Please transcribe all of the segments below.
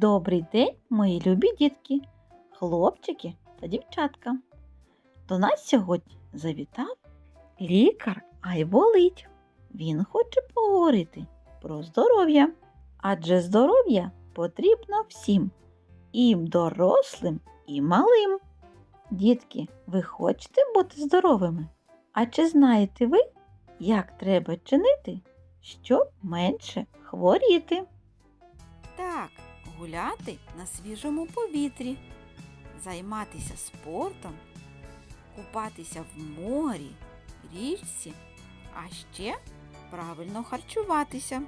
Добрий день, мої любі дітки, хлопчики та дівчатка. До нас сьогодні завітав лікар Айболить. Він хоче поговорити про здоров'я, адже здоров'я потрібно всім, і дорослим, і малим. Дітки, ви хочете бути здоровими? А чи знаєте ви, як треба чинити, щоб менше хворіти? Гуляти на свіжому повітрі, займатися спортом, купатися в морі, річці, а ще правильно харчуватися.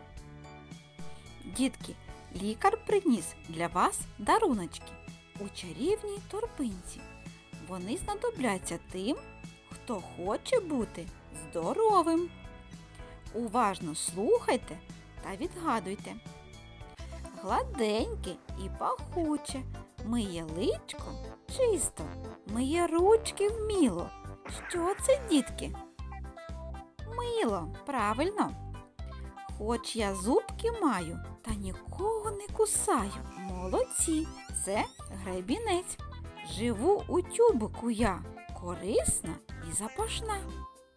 Дітки, лікар приніс для вас даруночки у чарівній торбинці. Вони знадобляться тим, хто хоче бути здоровим. Уважно слухайте та відгадуйте гладеньке і пахуче, миє личко чисто, миє ручки вміло. Що це, дітки? Мило, правильно. Хоч я зубки маю, та нікого не кусаю. Молодці, це гребінець. Живу у тюбику я, корисна і запашна.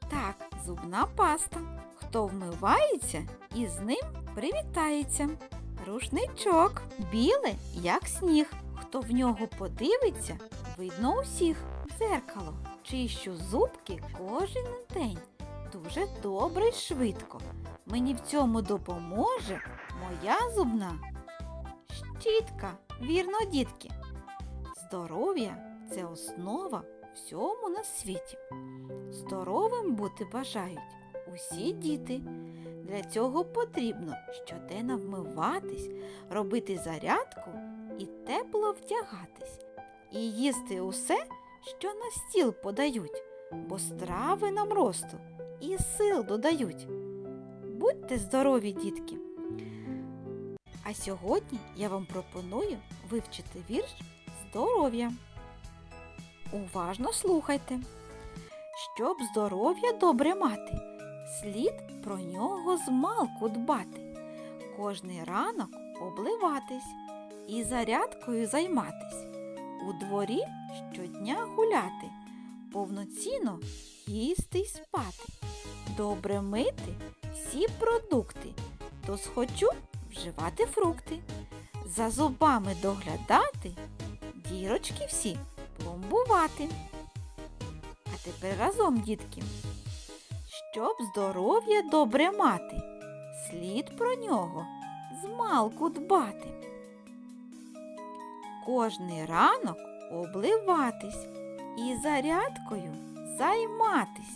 Так, зубна паста. Хто вмивається, із ним привітається. Рушничок біле, як сніг. Хто в нього подивиться, видно усіх. Дзеркало. Чищу зубки кожен день. Дуже добре й швидко. Мені в цьому допоможе моя зубна щітка. Вірно, дітки. Здоров'я це основа всьому на світі. Здоровим бути бажають усі діти. Для цього потрібно щоденно вмиватись, робити зарядку і тепло вдягатись, і їсти усе, що на стіл подають, бо страви нам росту і сил додають. Будьте здорові, дітки! А сьогодні я вам пропоную вивчити вірш здоров'я. Уважно слухайте. Щоб здоров'я добре мати, слід про нього змалку дбати, кожний ранок обливатись і зарядкою займатись, у дворі щодня гуляти, повноцінно їсти й спати, добре мити всі продукти, то схочу вживати фрукти, за зубами доглядати, дірочки всі пломбувати. А тепер разом, дітки. Щоб здоров'я добре мати, слід про нього змалку дбати. Кожний ранок обливатись і зарядкою займатись.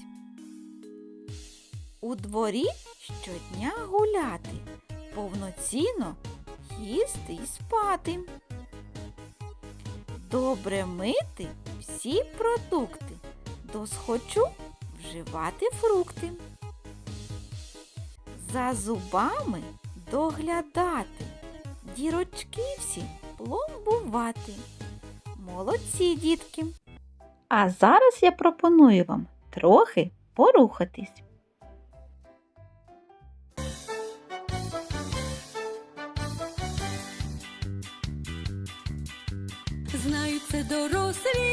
У дворі щодня гуляти, повноцінно їсти і спати. Добре мити всі продукти, досхочу вживати фрукти. За зубами доглядати, дірочки всі пломбувати. Молодці, дітки! А зараз я пропоную вам трохи порухатись. Знають це дорослі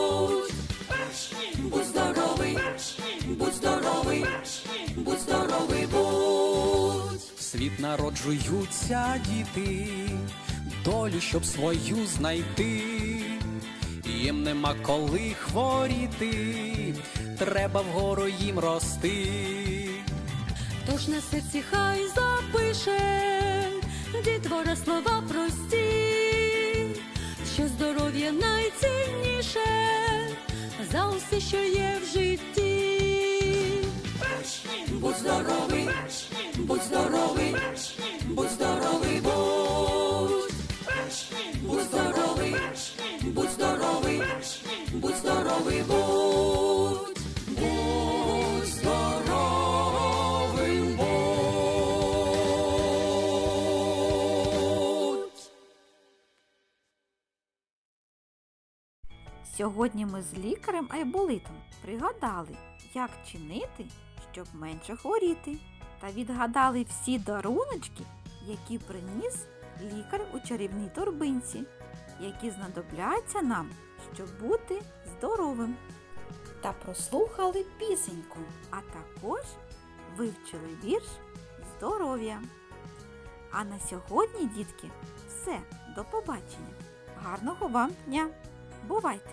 Світ народжуються діти, долю, щоб свою знайти. Їм нема коли хворіти, треба вгору їм рости. Тож на серці хай запише дітвора слова прості, що здоров'я найцінніше за усе, що є в житті. Будь здоровий, Сьогодні ми з лікарем Айболитом пригадали, як чинити, щоб менше хворіти, та відгадали всі даруночки, які приніс лікар у чарівній торбинці, які знадобляться нам, щоб бути здоровим. Та прослухали пісеньку, а також вивчили вірш здоров'я. А на сьогодні, дітки, все, до побачення. Гарного вам дня! Бувайте!